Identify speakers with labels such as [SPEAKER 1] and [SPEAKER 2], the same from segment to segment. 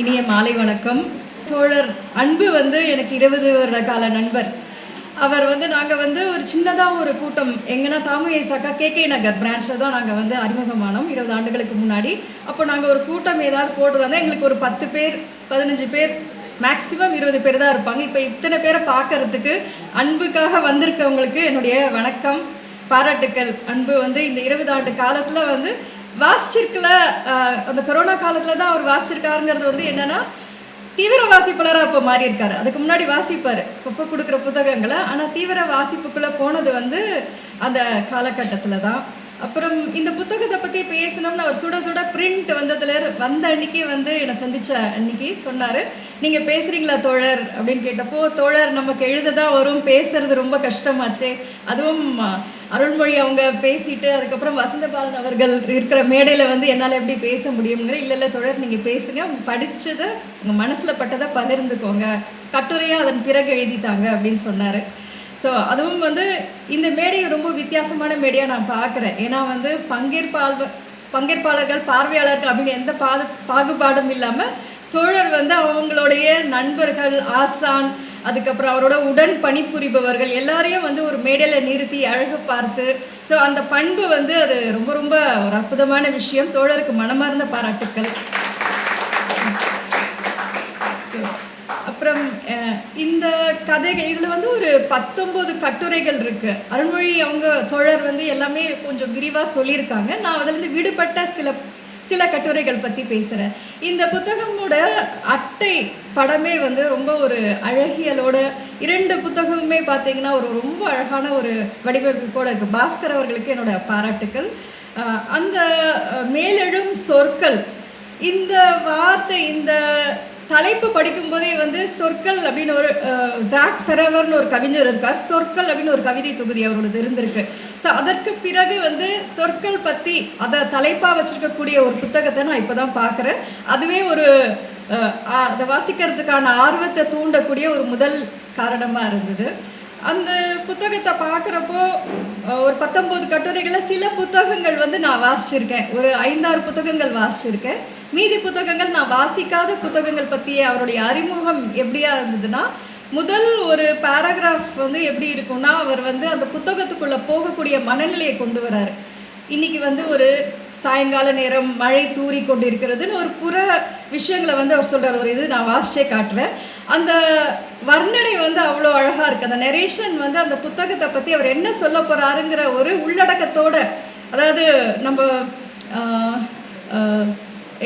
[SPEAKER 1] இனிய மாலை வணக்கம். தோழர் அன்பு வந்து எனக்கு இருபது வருட கால நண்பர். அவர் வந்து நாங்கள் வந்து ஒரு சின்னதாக ஒரு கூட்டம். எங்கன்னா தாமு ஏசாக்கா கே கே நகர் பிரான்ச்சில் தான் நாங்கள் வந்து அறிமுகமானோம் இருபது ஆண்டுகளுக்கு முன்னாடி. அப்போ நாங்கள் ஒரு கூட்டம் ஏதாவது போட்டதாக எங்களுக்கு ஒரு பத்து பேர் பதினஞ்சு பேர் மேக்ஸிமம் இருபது பேர் தான் இருப்பாங்க. இப்போ இத்தனை பேரை பார்க்கறதுக்கு அன்புக்காக வந்திருக்கவங்களுக்கு என்னுடைய வணக்கம். பாராட்டுக்கள். அன்பு வந்து இந்த இருபது ஆண்டு காலத்தில் வந்து வாசிச்சிருக்கல ஆஹ், அந்த கொரோனா காலத்தில் தான் அவர் வாசிச்சிருக்காருங்கிறது வந்து என்னன்னா தீவிர வாசிப்பாளராக இப்போ மாறி இருக்காரு அதுக்கு முன்னாடி வாசிப்பார். இப்போ கொடுக்குற புத்தகங்களை. ஆனால் தீவிர வாசிப்புக்குள்ளே போனது வந்து அந்த காலகட்டத்தில் தான். அப்புறம் இந்த புத்தகத்தை பற்றி பேசணும்னு அவர் சுட சுட பிரிண்ட் வந்ததுல வந்த அன்னைக்கு வந்து என்னை சந்திச்ச அன்னைக்கு சொன்னார். நீங்கள் பேசுகிறீங்களா தோழர்? அப்படின்னு கேட்டப்போ தோழர் நமக்கு எழுத தான் வரும் பேசுறது ரொம்ப கஷ்டமாச்சே. அதுவும் அருள்மொழி அவங்க பேசிட்டு அதுக்கப்புறம் வசந்தபாலன் அவர்கள் இருக்கிற மேடையில் வந்து என்னால் எப்படி பேச முடியுங்கிற இல்லை இல்லை தொடர் நீங்கள் பேசுங்க. அவங்க படிச்சதை உங்கள் மனசில் பட்டதை பகிர்ந்துக்கோங்க. கட்டுரையாக அதன் பிறகு எழுதித்தாங்க. அப்படின்னு சொன்னார். ஸோ அதுவும் வந்து இந்த மேடையை ரொம்ப வித்தியாசமான மேடையாக நான் பார்க்குறேன். ஏன்னா வந்து பங்கேற்பாள் பங்கேற்பாளர்கள் பார்வையாளர்கள் அப்படின்னு எந்த பாது பாகுபாடும் இல்லாமல் தோழர் வந்து அவங்களுடைய நண்பர்கள் ஆசான் அதுக்கப்புறம் அவரோட உடன் பணிபுரிபவர்கள் எல்லாரையும் வந்து ஒரு மேடையில் நிறுத்தி அழகு பார்த்து ஸோ அந்த பண்பு வந்து அது ரொம்ப ரொம்ப ஒரு அற்புதமான விஷயம். தோழருக்கு மனமார்ந்த பாராட்டுக்கள். இந்த கதைகள் இதில் வந்து ஒரு பத்தொம்போது கட்டுரைகள் இருக்கு. அருள்மொழி அவங்க தோழர் வந்து எல்லாமே கொஞ்சம் விரிவாக சொல்லியிருக்காங்க. நான் அதுலேருந்து விடுபட்ட சில சில கட்டுரைகள் பற்றி பேசுகிறேன் இந்த புத்தகமோட அட்டை படமே வந்து ரொம்ப ஒரு அழகியலோட இரண்டு புத்தகமுமே பார்த்தீங்கன்னா ஒரு ரொம்ப அழகான ஒரு வடிவமைப்போட இருக்குது பாஸ்கர் அவர்களுக்கு என்னோட பாராட்டுக்கள். அந்த மேலெழும் சொற்கள் இந்த வார்த்தை இந்த தலைப்பு படிக்கும்போதே வந்து சொற்கள் அப்படின்னு ஒரு ஜாக் ஃபெரவர்னு ஒரு கவிஞர் இருக்கார். சொற்கள் அப்படின்னு ஒரு கவிதை தொகுதி அவரோடது இருந்திருக்கு. ஸோ அதற்கு பிறகு வந்து சொற்கள் பற்றி அதை தலைப்பாக வச்சுருக்கக்கூடிய ஒரு புத்தகத்தை நான் இப்போ தான் பார்க்குறேன். அதுவே ஒரு அதை வாசிக்கிறதுக்கான ஆர்வத்தை தூண்டக்கூடிய ஒரு முதல் காரணமாக இருந்தது. அந்த புத்தகத்தை பார்க்குறப்போ ஒரு பத்தொம்போது கட்டுரைகளில் சில புத்தகங்கள் வந்து நான் வாசிச்சிருக்கேன். ஒரு ஐந்தாறு புத்தகங்கள் வாசிச்சிருக்கேன். மீதி புத்தகங்கள் நான் வாசிக்காத புத்தகங்கள் பற்றிய அவருடைய அறிமுகம் எப்படியா இருந்ததுன்னா முதல் ஒரு பேராகிராஃப் வந்து எப்படி இருக்கும்னா அவர் வந்து அந்த புத்தகத்துக்குள்ளே போகக்கூடிய மனநிலையை கொண்டு வராரு. இன்னைக்கு வந்து ஒரு சாயங்கால நேரம் மழை தூறி கொண்டிருக்கிறதுன்னு ஒரு புற விஷயங்களை வந்து அவர் சொல்கிறார் ஒரு இது நான் வாசிச்சே காட்டுறேன். அந்த வர்ணனை வந்து அவ்வளோ அழகாக இருக்குது அந்த நெரேஷன் வந்து அந்த புத்தகத்தை பற்றி அவர் என்ன சொல்ல போகிறாருங்கிற ஒரு உள்ளடக்கத்தோட அதாவது நம்ம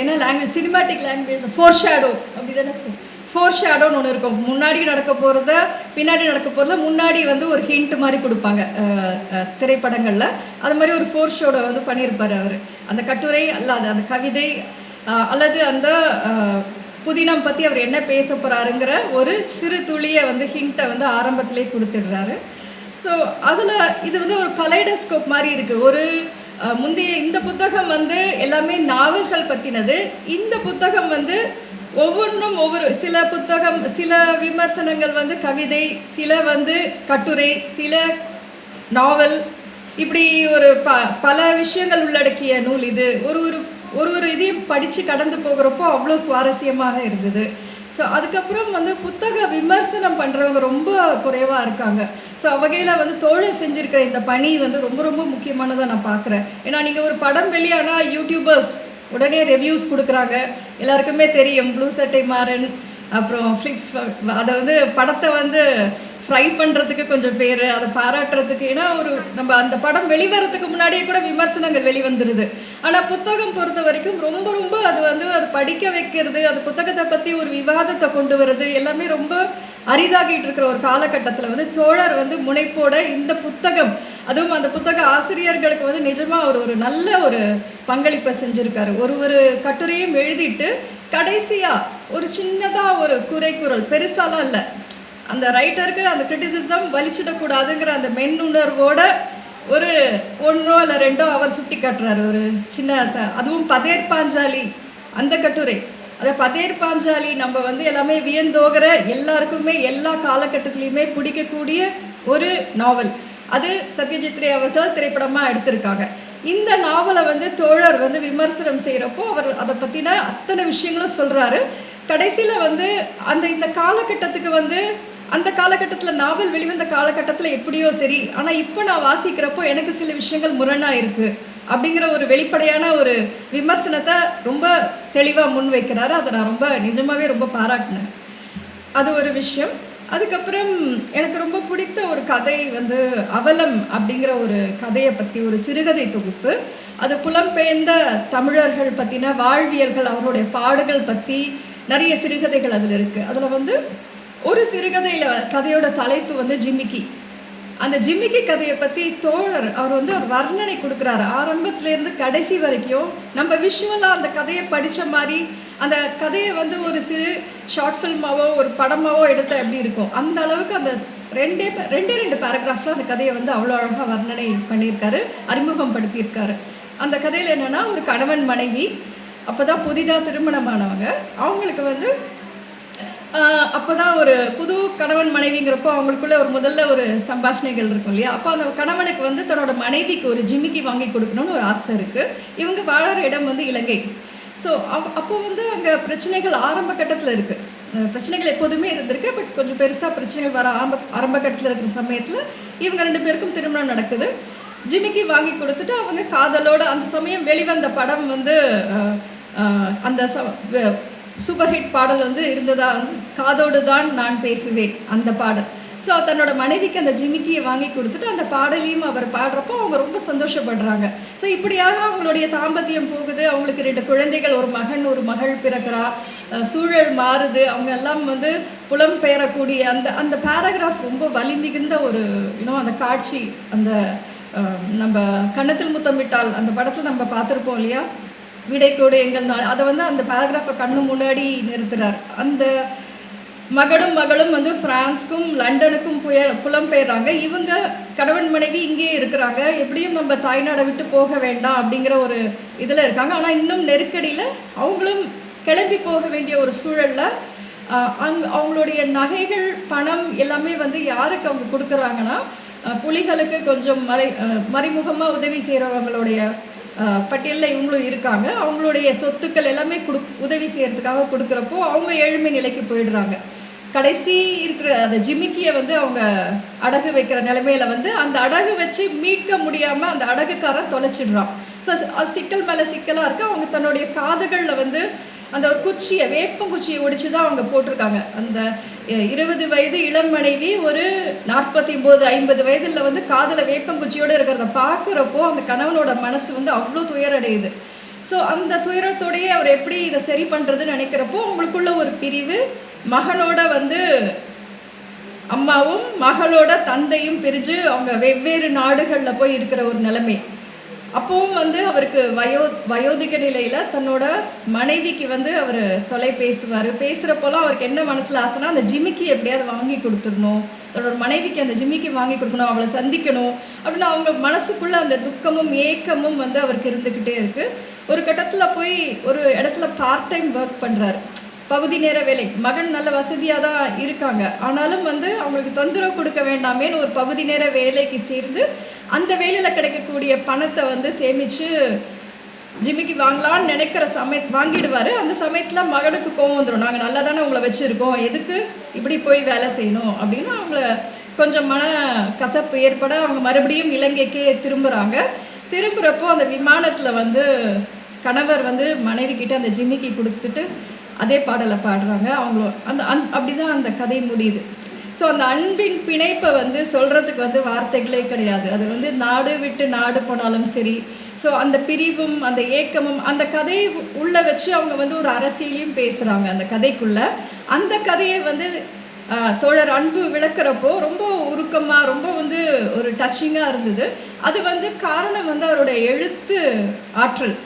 [SPEAKER 1] ஏன்னா language cinematic language for shadow அப்படி தானே ஃபோர் ஷேடோன்னு ஒன்று இருக்கும். முன்னாடி நடக்க போகிறத பின்னாடி நடக்க போகிறத முன்னாடி வந்து ஒரு ஹிண்ட் மாதிரி கொடுப்பாங்க. திரைப்படங்களில். அது மாதிரி ஒரு ஃபோர் ஷேடோ வந்து பண்ணியிருப்பார் அவர். அந்த கட்டுரை அல்லாது அந்த கவிதை அல்லது அந்த புதினம் பற்றி அவர் என்ன பேச போகிறாருங்கிற ஒரு சிறு துளியை வந்து ஹிண்ட்டை வந்து ஆரம்பத்திலே கொடுத்துடுறாரு. ஸோ அதில் இது வந்து ஒரு கலைடோஸ்கோப் மாதிரி இருக்குது ஒரு முந்தைய இந்த புத்தகம் வந்து எல்லாமே நாவல்கள் பற்றினது இந்த புத்தகம் வந்து ஒவ்வொன்றும் ஒவ்வொரு சில புத்தகம் சில விமர்சனங்கள் வந்து கவிதை சில வந்து கட்டுரை சில நாவல். இப்படி ஒரு ப பல விஷயங்கள் உள்ளடக்கிய நூல் இது. ஒரு ஒரு ஒரு ஒரு இதையும் படித்து கடந்து போகிறப்போ அவ்வளோ சுவாரஸ்யமாக இருந்தது. ஸோ அதுக்கப்புறம் வந்து புத்தக விமர்சனம் பண்ணுறவங்க ரொம்ப குறைவாக இருக்காங்க. ஸோ வகையில் வந்து தோழர் செஞ்சுருக்கிற இந்த பணி வந்து ரொம்ப ரொம்ப முக்கியமானதாக நான் பார்க்குறேன் ஏன்னா நீங்கள் ஒரு படம் வெளியானால் யூடியூபர்ஸ் உடனே ரிவ்யூஸ் கொடுக்குறாங்க. எல்லாருக்குமே தெரியும். ப்ளூ சட்டை மாறன் அப்புறம் ஃப்ளிப் அதை வந்து படத்தை வந்து ஃப்ரை பண்ணுறதுக்கு கொஞ்சம் பேர் அதை பாராட்டுறதுக்கு. ஏன்னா ஒரு நம்ம அந்த படம் வெளிவரத்துக்கு முன்னாடியே கூட விமர்சனங்கள் வெளிவந்துருது. ஆனால் புத்தகம் பொறுத்த வரைக்கும் ரொம்ப ரொம்ப அது வந்து அது படிக்க வைக்கிறது அந்த புத்தகத்தை பற்றி ஒரு விவாதத்தை கொண்டு வர்றது எல்லாமே ரொம்ப அரிதாகிட்டு இருக்கிற ஒரு காலகட்டத்தில் வந்து தோழர் வந்து முனைப்போட இந்த புத்தகம் அதுவும் அந்த புத்தக ஆசிரியர்களுக்கு வந்து நிஜமாக அவர் ஒரு நல்ல ஒரு பங்களிப்பை செஞ்சுருக்காரு. ஒரு ஒரு கட்டுரையும் எழுதிட்டு கடைசியாக ஒரு சின்னதாக ஒரு குறை பெருசாலாம் இல்லை. அந்த ரைட்டருக்கு அந்த கிரிட்டிசிசம் வலிச்சிடக்கூடாதுங்கிற அந்த மென்னுணர்வோட ஒரு ஒன்றோ இல்லை ரெண்டோ அவர் சுட்டி காட்டுறாரு ஒரு சின்ன அதுவும் பதேர் பாஞ்சாலி அந்த கட்டுரை. அதை பதேர் பாஞ்சாலி நம்ம வந்து எல்லாமே வியந்தோகிற எல்லாருக்குமே எல்லா காலகட்டத்திலையுமே பிடிக்கக்கூடிய ஒரு நாவல் அது சத்யஜித் ரே அவர்கள் திரைப்படமாக எடுத்திருக்காங்க. இந்த நாவலை வந்து தோழர் வந்து விமர்சனம் செய்கிறப்போ அவர் அதை பற்றின அத்தனை விஷயங்களும் சொல்கிறாரு கடைசியில் வந்து அந்த இந்த காலகட்டத்துக்கு வந்து அந்த காலகட்டத்தில் நாவல் வெளிவந்த காலகட்டத்தில் எப்படியோ சரி ஆனால் இப்போ நான் வாசிக்கிறப்போ எனக்கு சில விஷயங்கள் முரணாக இருக்குது அப்படிங்கிற ஒரு வெளிப்படையான ஒரு விமர்சனத்தை ரொம்ப தெளிவாக முன் வைக்கிறாரு. அதை நான் ரொம்ப நிஜமாகவே ரொம்ப பாராட்டினேன். அது ஒரு விஷயம். அதுக்கப்புறம் எனக்கு ரொம்ப பிடித்த ஒரு கதை வந்து அவலம் அப்படிங்கிற ஒரு கதையை பற்றி ஒரு சிறுகதை தொகுப்பு. அது புலம்பெயர்ந்த தமிழர்கள் பற்றின வாழ்வியல்கள் அவருடைய பாடுகள் பற்றி நிறைய சிறுகதைகள் அதில் இருக்குது அதில் வந்து ஒரு சிறுகதையில் கதையோட தலைப்பு வந்து ஜிமிக்கி அந்த ஜிமிக்கி கதையை பற்றி தோழர் அவர் வந்து ஒரு வர்ணனை கொடுக்குறாரு. ஆரம்பத்துலேருந்து கடைசி வரைக்கும் நம்ம விஷுவலாக அந்த கதையை படித்த மாதிரி அந்த கதையை வந்து ஒரு சிறு ஷார்ட் ஃபில்மாவோ ஒரு படமாவோ எடுத்த எப்படி இருக்கும்? அந்த அளவுக்கு அந்த ரெண்டே பே- ரெண்டே ரெண்டு பேராகிராஃபில் அந்த கதையை வந்து அவ்வளோ அழகாக வர்ணனை பண்ணியிருக்காரு அறிமுகம் படுத்தியிருக்காரு. அந்த கதையில் என்னென்னா ஒரு கணவன் மனைவி அப்போ தான் புதிதாக திருமணமானவங்க. அவங்களுக்கு வந்து அப்போ தான் ஒரு புது கணவன் மனைவிங்கிறப்போ அவங்களுக்குள்ள ஒரு முதல்ல ஒரு சம்பாஷணைகள் இருக்கும் இல்லையா? அப்போ அந்த கணவனுக்கு வந்து தன்னோட மனைவிக்கு ஒரு ஜிமிக்கி வாங்கி கொடுக்கணும்னு ஒரு ஆசை இருக்கு. இவங்க வாழற இடம் வந்து இலங்கை. ஸோ அப்போ வந்து அங்கே பிரச்சனைகள் ஆரம்ப கட்டத்தில் இருக்கு. பிரச்சனைகள் எப்போதுமே இருந்திருக்கு. பட் கொஞ்சம் பெருசாக பிரச்சனைகள் வர ஆரம்ப ஆரம்ப கட்டத்தில் இருக்கிற சமயத்தில் இவங்க ரெண்டு பேருக்கும் திருமணம் நடக்குது. ஜிமிக்கி வாங்கி கொடுத்துட்டு அவங்க காதலோட அந்த சமயம் வெளிவந்த படம் வந்து அந்த ச- சூப்பர் ஹிட் பாடல் வந்து இருந்ததா காதோடு தான் நான் பேசுவேன் அந்த பாடல். ஸோ தன்னோட மனைவிக்கு அந்த ஜிமிக்கியை வாங்கி கொடுத்துட்டு அந்த பாடலையும் அவர் பாடுறப்போ அவங்க ரொம்ப சந்தோஷப்படுறாங்க. ஸோ இப்படியாக அவங்களுடைய தாம்பத்தியம் போகுது அவங்களுக்கு ரெண்டு குழந்தைகள் ஒரு மகன் ஒரு மகள் பிறக்கிறா சூழல் மாறுது அவங்க எல்லாம் வந்து புலம் பெயரக்கூடிய அந்த அந்த பேராகிராஃப் ரொம்ப வலி மிகுந்த ஒரு இன்னும் அந்த காட்சி அந்த நம்ம கன்னத்தில் முத்தமிட்டால் அந்த படத்தில் நம்ம பார்த்துருப்போம் இல்லையா? விடைக்கோடு எங்கள் நாள். அதை வந்து அந்த பேராகிராஃபை கண்ணு முன்னாடி நிறுத்துறார். அந்த மகனும் மகளும் வந்து பிரான்ஸ்க்கும் லண்டனுக்கும் புய புலம்பெயர்றாங்க. இவங்க கணவன் மனைவி இங்கேயே இருக்கிறாங்க. எப்படியும் நம்ம தாய்நாடை விட்டு போக வேண்டாம் அப்படிங்கிற ஒரு இதில் இருக்காங்க. ஆனால் இன்னும் நெருக்கடியில் அவங்களும் கிளம்பி போக வேண்டிய ஒரு சூழலில் அங் அவங்களுடைய நகைகள் பணம் எல்லாமே வந்து யாருக்கு அவங்க கொடுக்குறாங்கன்னா புலிகளுக்கு கொஞ்சம் மறை மறைமுகமாக உதவி செய்கிறவங்களுடைய பட்டியலில் இவங்களும் இருக்காங்க. அவங்களுடைய சொத்துக்கள் எல்லாமே கொடு உதவி செய்கிறதுக்காக கொடுக்குறப்போ அவங்க ஏழ்மை நிலைக்கு போயிடுறாங்க. கடைசி இருக்கிற அந்த ஜிமிக்கியை வந்து அவங்க அடகு வைக்கிற நிலைமையில வந்து அந்த அடகு வச்சு மீட்க முடியாம அந்த அடகுக்காரன் தொலைச்சிடுறான். ஸோ சிக்கல் மேலே சிக்கலாக இருக்க. அவங்க தன்னுடைய காதுகளில் வந்து அந்த ஒரு குச்சியை வேப்பங்குச்சியை ஒடிச்சு தான் அவங்க போட்டிருக்காங்க. அந்த இருபது வயது இளம் மனைவி ஒரு நாற்பத்தி ஒம்பது ஐம்பது வயதில் வந்து காதில் வேப்பங்குச்சியோட இருக்கிறத பார்க்குறப்போ அந்த கணவனோட மனசு வந்து அவ்வளோ துயரடையுது. ஸோ அந்த துயரத்தோடையே அவர் எப்படி இதை சரி பண்ணுறதுன்னு நினைக்கிறப்போ அவங்களுக்குள்ள ஒரு பிரிவு. மகனோட வந்து அம்மாவும் மகளோட தந்தையும் பிரிஞ்சு அவங்க வெவ்வேறு நாடுகளில் போய் இருக்கிற ஒரு நிலைமை. அப்பவும் வந்து அவருக்கு வயோ வயோதிக நிலையில தன்னோட மனைவிக்கு வந்து அவர் தொலை பேசுவார் பேசுகிறப்போலாம் அவருக்கு என்ன மனசுல ஆசைனா அந்த ஜிமிக்கி எப்படியாவது வாங்கி கொடுத்துடணும். தன்னோட மனைவிக்கு அந்த ஜிமிக்கி வாங்கி கொடுக்கணும் அவளை சந்திக்கணும் அப்படின்னு அவங்க மனசுக்குள்ள அந்த துக்கமும் ஏக்கமும் வந்து அவருக்கு இருந்துக்கிட்டே இருக்கு. ஒரு கட்டத்துல போய் ஒரு இடத்துல பார்ட் டைம் ஒர்க் பண்றாரு. பகுதி நேர வேலை. மகன் நல்ல வசதியாக தான் இருக்காங்க. ஆனாலும் வந்து அவங்களுக்கு தொந்தரவு கொடுக்க வேண்டாமேன்னு ஒரு பகுதி நேர வேலைக்கு சேர்ந்து அந்த வேலையில் கிடைக்கக்கூடிய பணத்தை வந்து சேமித்து ஜிம்மிக்கு வாங்கலாம்னு நினைக்கிற சமய வாங்கிடுவார். அந்த சமயத்தில் மகனுக்கு கோவம் வந்துடும் நாங்கள் நல்லா தானே உங்களை வச்சுருக்கோம். எதுக்கு இப்படி போய் வேலை செய்யணும்? அப்படின்னு அவங்கள கொஞ்சம் மன கசப்பு ஏற்பட அவங்க மறுபடியும் இலங்கைக்கே திரும்புகிறாங்க திரும்புகிறப்போ அந்த விமானத்தில் வந்து கணவர் வந்து மனைவி கிட்ட அந்த ஜிம்மிக்கு கொடுத்துட்டு அதே பாடலை பாடுறாங்க. அவங்களோ அந்த அந் அப்படிதான் அந்த கதை முடியுது. ஸோ அந்த அன்பின் பிணைப்பை வந்து சொல்கிறதுக்கு வந்து வார்த்தைகளே கிடையாது. அது வந்து நாடு விட்டு நாடு போனாலும் சரி. ஸோ அந்த பிரிவும் அந்த ஏக்கமும் அந்த கதையை உள்ளே வச்சு அவங்க வந்து ஒரு அரசியலையும் பேசுகிறாங்க அந்த கதைக்குள்ளே. அந்த கதையை வந்து தோழர் அன்பு விளக்குறப்போ ரொம்ப உருக்கமாக ரொம்ப வந்து ஒரு டச்சிங்காக இருந்தது. அது வந்து காரணம் வந்து அவருடைய எழுத்து ஆற்றல்.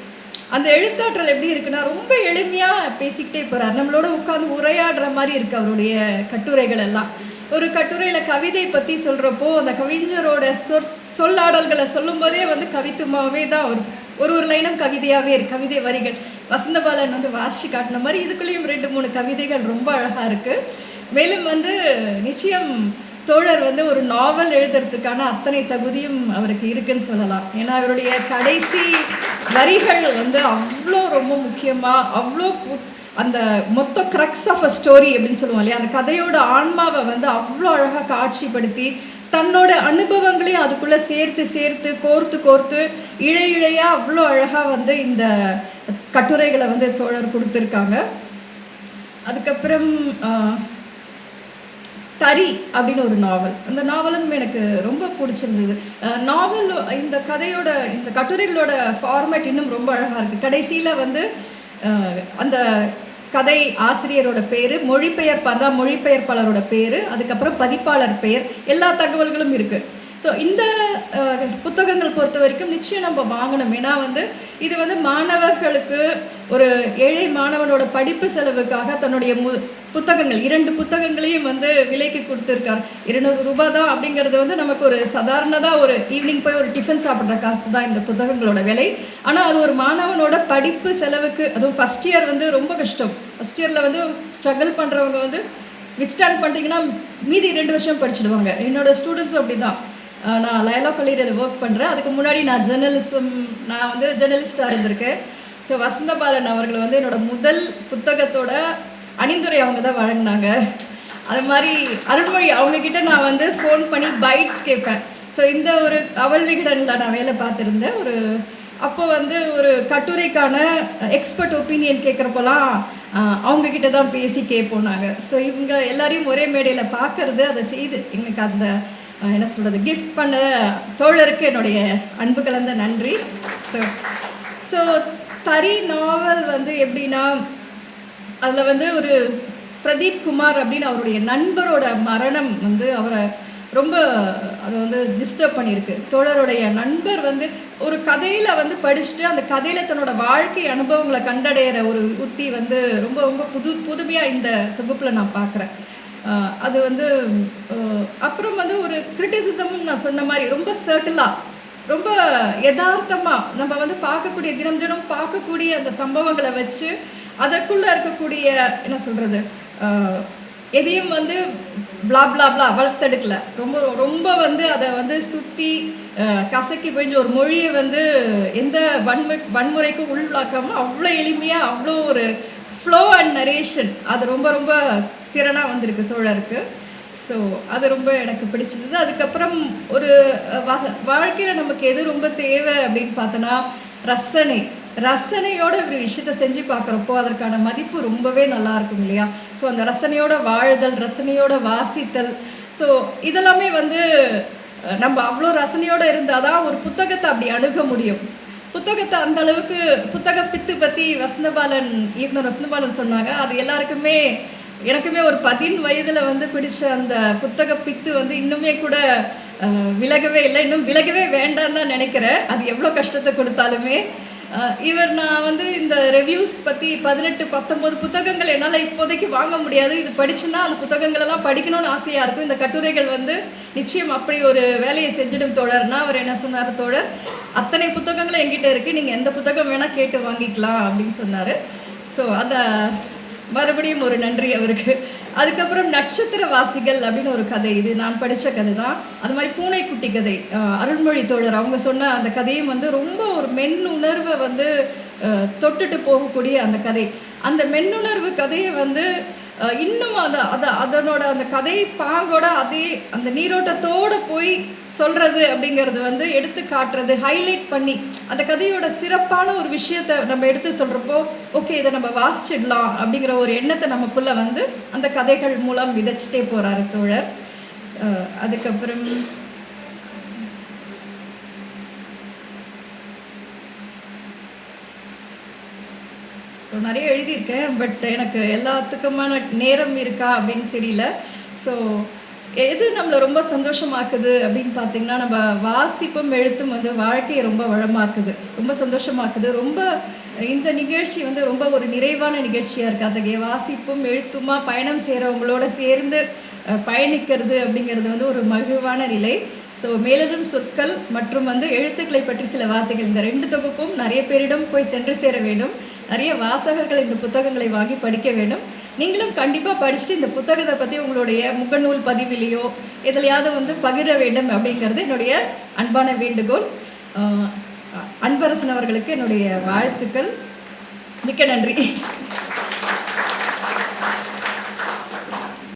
[SPEAKER 1] அந்த எழுத்தாற்றல் எப்படி இருக்குன்னா ரொம்ப எளிமையாக பேசிக்கிட்டே போகிறார் நம்மளோட உட்காந்து உரையாடுற மாதிரி இருக்கு அவருடைய கட்டுரைகள் எல்லாம். ஒரு கட்டுரையில கவிதை பத்தி சொல்றப்போ அந்த கவிஞரோட சொற் சொல்லாடல்களை சொல்லும் போதே வந்து கவித்துமாவே தான் ஒரு ஒரு ஒரு லைனும் கவிதையாவே இருக்கு. கவிதை வரிகள். வசந்தபாலன் வந்து வாசி காட்டின மாதிரி இதுக்குள்ளேயும் ரெண்டு மூணு கவிதைகள் ரொம்ப அழகா இருக்கு. மேலும் வந்து நிச்சயம் தோழர் வந்து ஒரு நாவல் எழுதுறதுக்கான அத்தனை தகுதியும் அவருக்கு இருக்குன்னு சொல்லலாம். ஏன்னா அவருடைய கடைசி வரிகள் வந்து அவ்வளோ ரொம்ப முக்கியமாக அவ்வளோ அந்த மொத்த க்ரக்ஸ் ஆஃப் அ ஸ்டோரி அப்படின்னு சொல்லுவோம் இல்லையா? அந்த கதையோட ஆன்மாவை வந்து அவ்வளோ அழகாக காட்சிப்படுத்தி தன்னோட அனுபவங்களையும் அதுக்குள்ளே சேர்த்து சேர்த்து கோர்த்து கோர்த்து இழை அவ்வளோ அழகாக வந்து இந்த கட்டுரைகளை வந்து தோழர் கொடுத்துருக்காங்க. அதுக்கப்புறம் தரி அப்படின்னு ஒரு நாவல். அந்த நாவலும் எனக்கு ரொம்ப பிடிச்சிருந்தது. நாவல் இந்த கதையோட இந்த கட்டுரைகளோட ஃபார்மேட் இன்னும் ரொம்ப அழகாக இருக்குது கடைசியில் வந்து அந்த கதை ஆசிரியரோட பேர் மொழிபெயர்ப்பு அதான் மொழிபெயர்ப்பாளரோட பேர் அதுக்கப்புறம் பதிப்பாளர் பெயர் எல்லா தகவல்களும் இருக்குது ஸோ இந்த புத்தகங்கள் பொறுத்த வரைக்கும் நிச்சயம் நம்ம வாங்கணும். ஏன்னா வந்து இது வந்து மாணவர்களுக்கு ஒரு ஏழை மாணவனோட படிப்பு செலவுக்காக தன்னுடைய மு புத்தகங்கள் இரண்டு புத்தகங்களையும் வந்து விலைக்கு கொடுத்துருக்கார். இருநூறு ரூபாய் தான் அப்படிங்கிறது வந்து நமக்கு ஒரு சாதாரணதாக ஒரு ஈவினிங் போய் ஒரு டிஃபன் சாப்பிட்ற காசு தான் இந்த புத்தகங்களோட விலை. ஆனால் அது ஒரு மாணவனோட படிப்பு செலவுக்கு அதுவும் ஃபஸ்ட் இயர் வந்து ரொம்ப கஷ்டம். ஃபஸ்ட் இயரில் வந்து ஸ்ட்ரகிள் பண்ணுறவங்க வந்து வித்ஸ்டாண்ட் பண்ணிட்டீங்கன்னா மீதி ரெண்டு வருஷம் படிச்சிடுவாங்க. என்னோடய ஸ்டூடெண்ட்ஸும் அப்படி தான் நான் லயலா கல்லூரியில் ஒர்க் பண்ணுறேன் அதுக்கு முன்னாடி நான் ஜேர்னலிசம் நான் வந்து ஜேர்னலிஸ்டாக இருந்திருக்கேன். ஸோ வசந்தபாலன் அவர்கள் வந்து என்னோட முதல் புத்தகத்தோட அணிந்துரை அவங்க தான் வழங்கினாங்க. அது மாதிரி அருண்மொழி அவங்க கிட்ட நான் வந்து ஃபோன் பண்ணி பைட்ஸ் கேட்பேன். ஸோ இந்த ஒரு அவல் விகடனில் நான் வேலை பார்த்துருந்தேன். ஒரு அப்போ வந்து ஒரு கட்டுரைக்கான எக்ஸ்பர்ட் ஒப்பீனியன் கேட்குறப்பெல்லாம் அவங்க கிட்ட தான் பேசி கேட்போம் நாங்கள் ஸோ இவங்க எல்லாரையும் ஒரே மேடையில் பார்க்கறது அதை செய்து எங்களுக்கு அந்த என்ன சொல்கிறது கிஃப்ட் பண்ண தோழருக்கு என்னுடைய அன்பு கலந்த நன்றி. ஸோ ஸோ தரி நாவல் வந்து எப்படின்னா அதில் வந்து ஒரு பிரதீப் குமார் அப்படின்னு அவருடைய நண்பரோட மரணம் வந்து அவரை ரொம்ப அதை வந்து டிஸ்டர்ப் பண்ணியிருக்கு. தோழருடைய நண்பர் வந்து ஒரு கதையில் வந்து படிச்சுட்டு அந்த கதையில் தன்னோட வாழ்க்கை அனுபவங்களை கண்டடையிற ஒரு உத்தி வந்து ரொம்ப ரொம்ப புது புதுமையாக இந்த தொகுப்பில் நான் பார்க்குறேன். அது வந்து அப்புறம் வந்து ஒரு கிரிட்டிசிசமும் நான் சொன்ன மாதிரி ரொம்ப சர்ட்டிலாக ரொம்ப யதார்த்தமாக நம்ம வந்து பார்க்கக்கூடிய தினம் தினம் பார்க்கக்கூடிய அந்த சம்பவங்களை வச்சு அதற்குள்ளே இருக்கக்கூடிய என்ன சொல்கிறது எதையும் வந்து பிளா பிளா பிளா வளர்த்தெடுக்கல. ரொம்ப ரொம்ப வந்து அதை வந்து சுற்றி கசக்கி பிழிஞ்ச ஒரு மொழியை வந்து எந்த வன்மை வன்முறைக்கும் உள்வாக்காமல் அவ்வளோ எளிமையாக அவ்வளோ ஒரு ஃப்ளோ அண்ட் நரேஷன் அது ரொம்ப ரொம்ப திறனாக வந்திருக்கு தோழருக்கு. ஸோ அது ரொம்ப எனக்கு பிடிச்சிருந்தது. அதுக்கப்புறம் ஒரு வாழ்க்கையில் நமக்கு எது ரொம்ப தேவை அப்படின்னு பார்த்தோன்னா ரசனை. ரசனையோட ஒரு விஷயத்த செஞ்சு பார்க்குறப்போ அதற்கான மதிப்பு ரொம்பவே நல்லா இருக்கும் இல்லையா? ஸோ அந்த ரசனையோட வாழுதல் ரசனையோட வாசித்தல் ஸோ இதெல்லாமே வந்து நம்ம அவ்வளோ ரசனையோடு இருந்தால் தான் ஒரு புத்தகத்தை அப்படி அணுக முடியும். புத்தகத்தை அந்த அளவுக்கு புத்தக பித்து பற்றி வசந்தபாலன் இயக்குனர் வசந்தபாலன் சொன்னாங்க. அது எல்லாருக்குமே எனக்குமே ஒரு பதின் வயதில் வந்து பிடிச்ச அந்த புத்தக பித்து வந்து இன்னுமே கூட விலகவே இல்லை. இன்னும் விலகவே வேண்டாம்னு தான் நினைக்கிறேன். அது எவ்வளோ கஷ்டத்தை கொடுத்தாலுமே. இவர் நான் வந்து இந்த ரிவ்யூஸ் பற்றி பதினெட்டு பத்தொம்போது புத்தகங்கள் என்னால் இப்போதைக்கு வாங்க முடியாது. இது படிச்சுன்னா அந்த புத்தகங்களெல்லாம் படிக்கணும்னு ஆசையாக இருக்கும். இந்த கட்டுரைகள் வந்து நிச்சயம் அப்படி ஒரு வேலையை செஞ்சிடும் தோழர்னா அவர் என்ன சொன்னார் தோழர்? அத்தனை புத்தகங்களும் எங்கிட்ட இருக்குது நீங்கள் எந்த புத்தகம் வேணால் கேட்டு வாங்கிக்கலாம் அப்படின்னு சொன்னார். ஸோ அதை மறுபடியும் ஒரு நன்றி அவருக்கு. அதுக்கப்புறம் நட்சத்திர வாசிகள் அப்படின்னு ஒரு கதை. இது நான் படித்த கதை தான் அது மாதிரி பூனைக்குட்டி கதை. அருள்மொழி தோழர் அவங்க சொன்ன அந்த கதையும் வந்து ரொம்ப ஒரு மென்னுணர்வை வந்து தொட்டுட்டு போகக்கூடிய அந்த கதை. அந்த மென்னுணர்வு கதையை வந்து இன்னும் அதை அதை அதனோட அந்த கதை பாங்கோட அதே அந்த நீரோட்டத்தோட போய் சொல்றது அப்படிங்கிறது வந்து எடுத்து காட்டுறது ஹைலைட் பண்ணி அந்த கதையோட சிறப்பான ஒரு விஷயத்த நம்ம எடுத்து சொல்றப்போ ஓகே இதை நம்ம வாசிச்சிடலாம் அப்படிங்கிற ஒரு எண்ணத்தை நமக்குள்ள வந்து அந்த கதைகள் மூலம் விதைச்சிட்டே போறாரு தோழர். அதுக்கப்புறம் ஸோ நிறைய எழுதியிருக்கேன் பட் எனக்கு எல்லாத்துக்குமான நேரம் இருக்கா அப்படின்னு தெரியல. ஸோ எது நம்மளை ரொம்ப சந்தோஷமாக்குது அப்படின்னு பார்த்தீங்கன்னா நம்ம வாசிப்பும் எழுத்தும் வந்து வாழ்க்கையை ரொம்ப வளமாக்குது. ரொம்ப சந்தோஷமாக்குது. ரொம்ப இந்த நிகழ்ச்சி வந்து ரொம்ப ஒரு நிறைவான நிகழ்ச்சியாக இருக்குது அத்தகைய வாசிப்பும் எழுத்துமா பயணம் செய்கிறவங்களோட சேர்ந்து பயணிக்கிறது அப்படிங்கிறது வந்து ஒரு மகிழ்வான நிலை. ஸோ மேலெழும் சொற்கள் மற்றும் வந்து எழுத்துக்களை பற்றி சில வார்த்தைகள். இந்த ரெண்டு தொகுப்பும் நிறைய பேரிடம் போய் சென்று சேர வேண்டும். நிறைய வாசகர்கள் இந்த புத்தகங்களை வாங்கி படிக்க வேண்டும். நீங்களும் கண்டிப்பாக படிச்சுட்டு இந்த புத்தகத்தை பற்றி உங்களுடைய முகநூல் பதிவிலேயோ எதுலையாவது வந்து பகிர வேண்டும் அப்படிங்கிறது என்னுடைய அன்பான வேண்டுகோள். ஆஹ் அன்பரசன் அவர்களுக்கு என்னுடைய வாழ்த்துக்கள். மிக்க நன்றி.